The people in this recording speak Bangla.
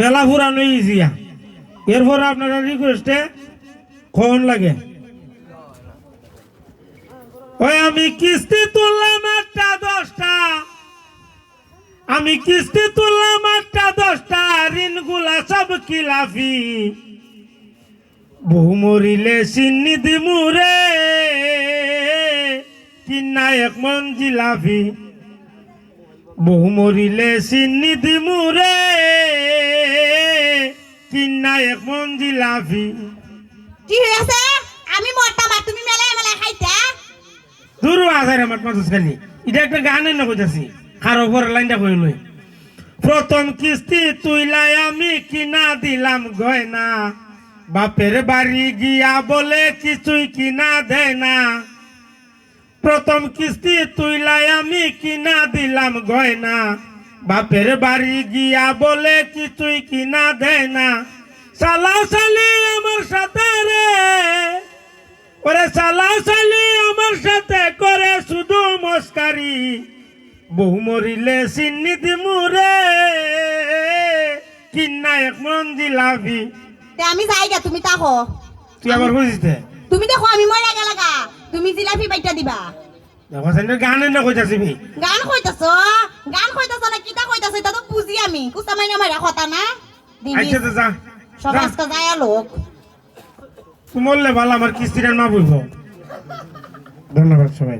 মেলা ইজিয়া এরপর আপনারা রিকোয়েস্টে লাগে? আমি কিস্তি তুললাম একটা দশটা। আমি কিস্তি তুললাম একটা দশটা, ঋণগুলা সব কিলাফি বহু মরিলে সিন্নি দিমুরে কিনা এক মন জিলাফি। বহু মরিলে সিন্নি দিমুরে কিনা এক মন জিলাফি কি হয়েছে আমি মরতা বা তুমি মেলায় মেলায় খাইতা? দূর আসার আমার মাথা খালি এটা একটা গানের না কইতাছি কারও উপর লাইনটা কই লই প্রথম কিস্তি তুইলাই আমি কিনা দিলাম গয়না। বাপের বাড়ি গিয়া বলে কিছুই কিনা দেয় না প্রথম কিস্তি তুইলাই আমি কিনা দিলাম গয়না। বাপের বাড়ি গিয়া বলে কি কিছুই কিনা দেয় না? সালা সালি আমার সাথে রে। ওরে সালা সালি আমার সাথে করে শুধু মস্কারি। বহু মরিলে সিন্নি দিমুরে কিন্না এক মন জিলাপি। আমি যাইগা তুমি তাকো তুই আবার বুঝিতে তুমি দেখো আমি মরে গেলা গা তুমি জিলাপি বাইটা দিবা। গানে না কইতাছি মি গান কইতাছ গান কইতাছ না কিতা কইতাছ এটা তো বুঝি আমি। কুস্তা মাইনা মাইরা কথা না। দিবি। আচ্ছা তো যা। যায় লোক ভালো আমার মা বুঝব ধন্যবাদ সবাই